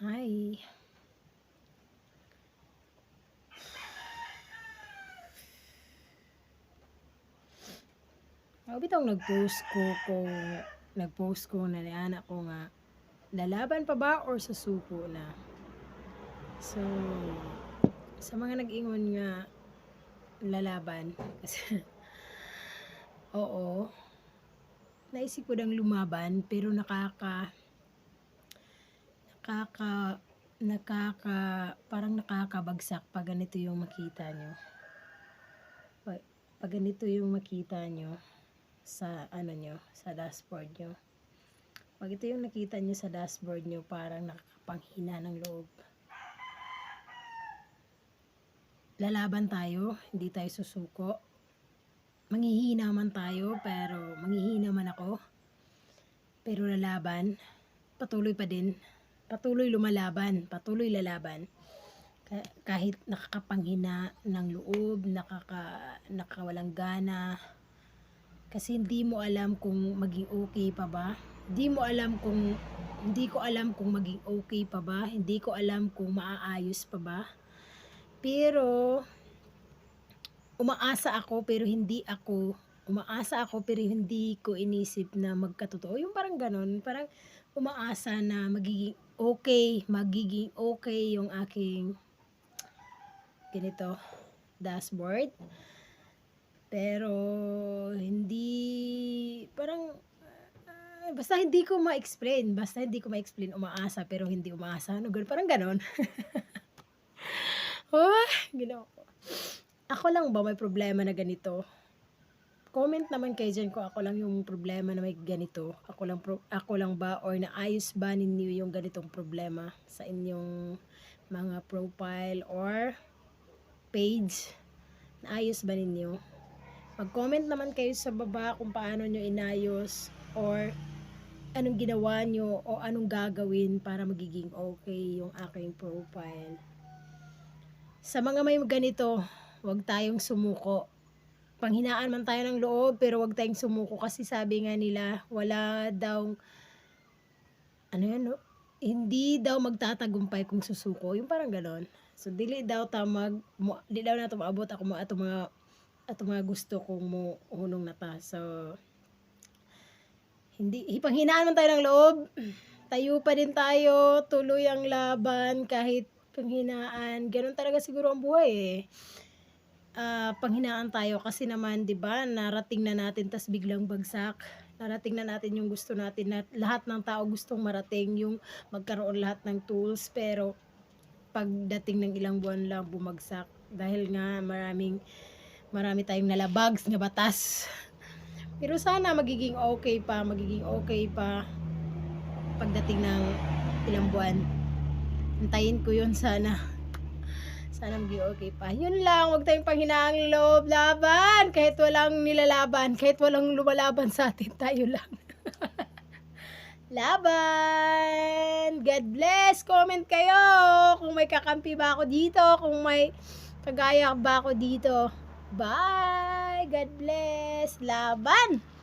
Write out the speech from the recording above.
Hi. Ako bitong nag-post ko kung nag-post ko na anak ko nga lalaban pa ba or susuko na. So, sa mga nag-ingon nga lalaban kasi oo naisip ko dang lumaban pero nakaka nakaka nakaka parang nakakabagsak pag ganito yung makita nyo. Pag, ganito yung makita nyo sa ano nyo sa dashboard nyo. Pag ito yung nakita nyo sa dashboard nyo parang nakakapanghina ng loob. Lalaban tayo hindi tayo susuko. Manghihina man tayo pero manghihina man ako. Pero lalaban patuloy pa din patuloy lumalaban patuloy lalaban. Ka- kahit nakakapanghina ng loob nakaka nakawalang gana. Kasi hindi mo alam kung maging okay pa ba. Hindi mo alam kung hindi ko alam kung maging okay pa ba. Hindi ko alam kung maaayos pa ba. Pero umaasa ako pero hindi ako umaasa ako pero hindi ko inisip na magkatotoo. Yung parang ganon, parang umaasa na magiging okay, magiging okay yung aking ganito dashboard. Pero hindi parang ah, basta hindi ko ma-explain, basta hindi ko ma-explain umaasa pero hindi umaasa. Ano ganun, parang ganon. oh, ginawa ko. Ako lang ba may problema na ganito? Comment naman kayo dyan kung ako lang yung problema na may ganito. Ako lang, pro- ako lang ba or naayos ba ninyo yung ganitong problema sa inyong mga profile or page? Naayos ba ninyo? Mag-comment naman kayo sa baba kung paano nyo inayos or anong ginawa nyo o anong gagawin para magiging okay yung aking profile. Sa mga may ganito, huwag tayong sumuko. Panghinaan man tayo ng loob, pero huwag tayong sumuko kasi sabi nga nila, wala daw, ano yan, no? hindi daw magtatagumpay kung susuko. Yung parang ganon. So, dili daw ta mag, mo, di daw na ito maabot ako mo, ato mga, ato mga gusto kong mo hunong na ta. So, hindi, panghinaan man tayo ng loob, tayo pa din tayo, tuloy ang laban kahit panghinaan. Ganun talaga siguro ang buhay eh. Ah, panghinaan tayo kasi naman 'di ba narating na natin tas biglang bagsak. Narating na natin yung gusto natin na lahat ng tao gustong marating yung magkaroon lahat ng tools. Pero pagdating ng ilang buwan lang bumagsak. Dahil nga maraming marami tayong nalabags nga batas. Pero sana magiging okay pa magiging okay pa pagdating ng ilang buwan. Hintayin ko yun sana sana maging okay pa. Yun lang, huwag tayong panghinaang loob, laban. Kahit walang nilalaban, kahit walang lumalaban sa atin, tayo lang. laban! God bless! Comment kayo kung may kakampi ba ako dito, kung may kagaya ba ako dito. Bye! God bless! Laban!